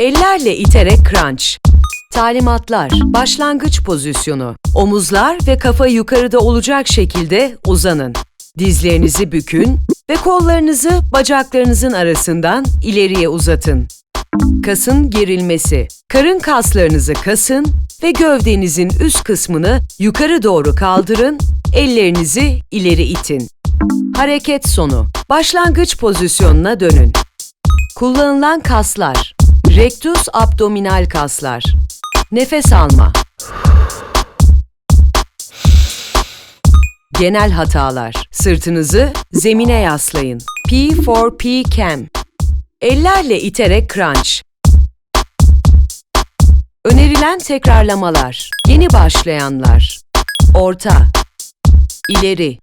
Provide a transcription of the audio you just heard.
Ellerle iterek crunch. Talimatlar. Başlangıç pozisyonu. Omuzlar ve kafa yukarıda olacak şekilde uzanın. Dizlerinizi bükün ve kollarınızı bacaklarınızın arasından ileriye uzatın. Kasın gerilmesi. Karın kaslarınızı kasın ve gövdenizin üst kısmını yukarı doğru kaldırın, ellerinizi ileri itin. Hareket sonu. Başlangıç pozisyonuna dönün. Kullanılan kaslar. Rectus abdominal kaslar. Nefes alma. Genel hatalar. Sırtınızı zemine yaslayın. P4P cam. Ellerle iterek crunch. Önerilen tekrarlamalar. Yeni başlayanlar. Orta. İleri.